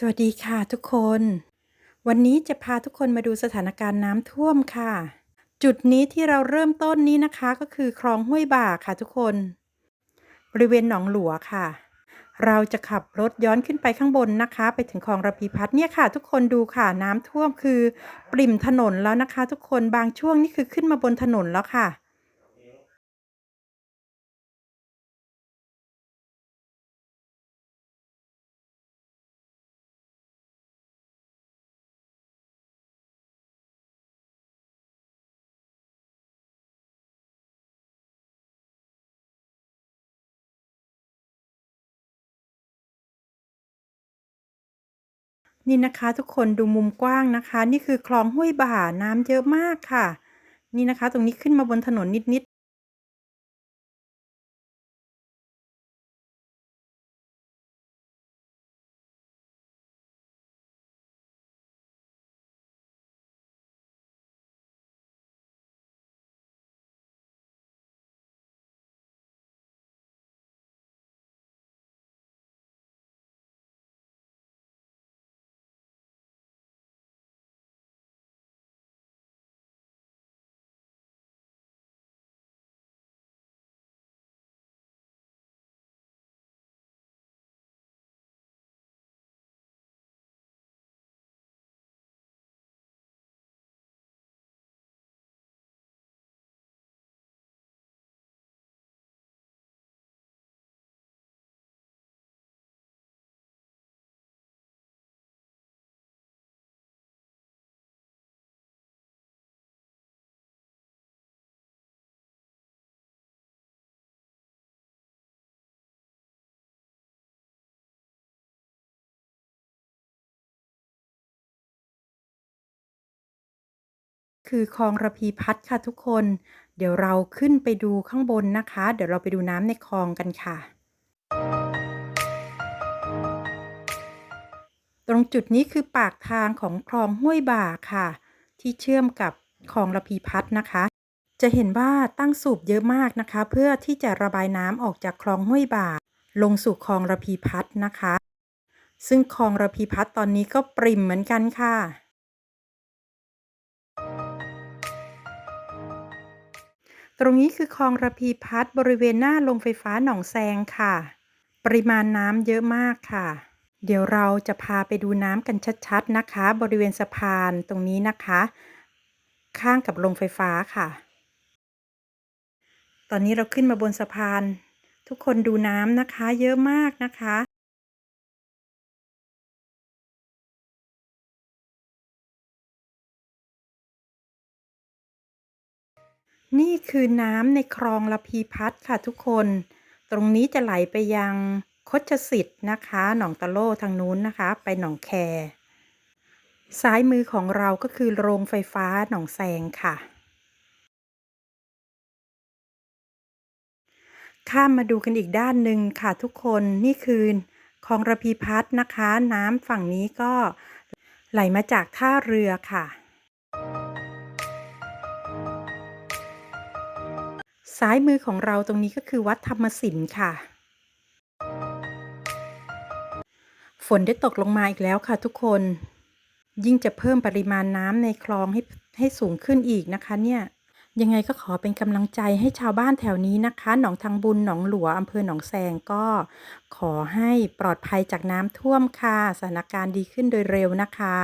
สวัสดีค่ะทุกคน วันนี้จะพาทุกคนมาดูสถานการณ์น้ำท่วมค่ะ จุดนี้ที่เราเริ่มต้นนี้นะคะก็คือคลองห้วยบ่าค่ะทุกคน บริเวณหนองหลัวค่ะ เราจะขับรถย้อนขึ้นไปข้างบนนะคะ ไปถึงคลองระพีพัฒน์เนี่ยค่ะ ทุกคนดูค่ะน้ำท่วมคือปริ่มถนนแล้วนะคะ ทุกคนบางช่วงนี่คือขึ้นมาบนถนนแล้วค่ะ นี่นะคะทุกคนดูมุมกว้างนะคะ นี่คือคลองห้วยบ่าน้ำเยอะมากค่ะ นี่นะคะ ตรงนี้ขึ้นมาบนถนนนิด คือคลองระพีพัฒน์ค่ะทุกคน เดี๋ยวเราขึ้นไปดูข้างบนนะคะ เดี๋ยวเราไปดูน้ำในคลองกันค่ะ ตรงจุดนี้คือปากทางของคลองห้วยบ่าค่ะ ที่เชื่อมกับคลองระพีพัฒน์นะคะ จะเห็นว่าตั้งสูบเยอะมากนะคะ เพื่อที่จะระบายน้ำออกจากคลองห้วยบ่า ลงสู่คลองระพีพัฒน์นะคะ ซึ่งคลองระพีพัฒน์ตอนนี้ก็ปริ่มเหมือนกันค่ะ ตรงนี้คือคลองระพีพัฒน์บริเวณหน้าโรงไฟฟ้าหนองแซงค่ะ ปริมาณน้ำเยอะมากค่ะ เดี๋ยวเราจะพาไปดูน้ำกันชัดๆนะคะ บริเวณสะพานตรงนี้นะคะ ข้างกับโรงไฟฟ้าค่ะ ตอนนี้เราขึ้นมาบนสะพาน ทุกคนดูน้ำนะคะ เยอะมากนะคะ นี่คือน้ำในคลองระพีพัฒน์ค่ะทุกคน ตรงนี้จะไหลไปยังคชสิทธิ์นะคะ หนองตะโลทางนู้นนะคะ ไปหนองแค ซ้ายมือของเราก็คือโรงไฟฟ้าหนองแซงค่ะ ข้ามมาดูกันอีกด้านหนึ่งค่ะทุกคน นี่คือคลองระพีพัฒน์นะคะ น้ำฝั่งนี้ก็ไหลมาจากท่าเรือค่ะ ซ้ายมือของเราตรงนี้ก็คือวัดธรรมศิลป์ค่ะ ฝนได้ตกลงมาอีกแล้วค่ะทุกคน ยิ่งจะเพิ่มปริมาณน้ำในคลองให้ให้สูงขึ้นอีกนะคะเนี่ย ยังไงก็ขอเป็นกำลังใจให้ชาวบ้านแถวนี้นะคะ หนองทางบุญ หนองหลัวอำเภอหนองแซงก็ ขอให้ปลอดภัยจากน้ำท่วมค่ะ สถานการณ์ดีขึ้นโดยเร็วนะคะ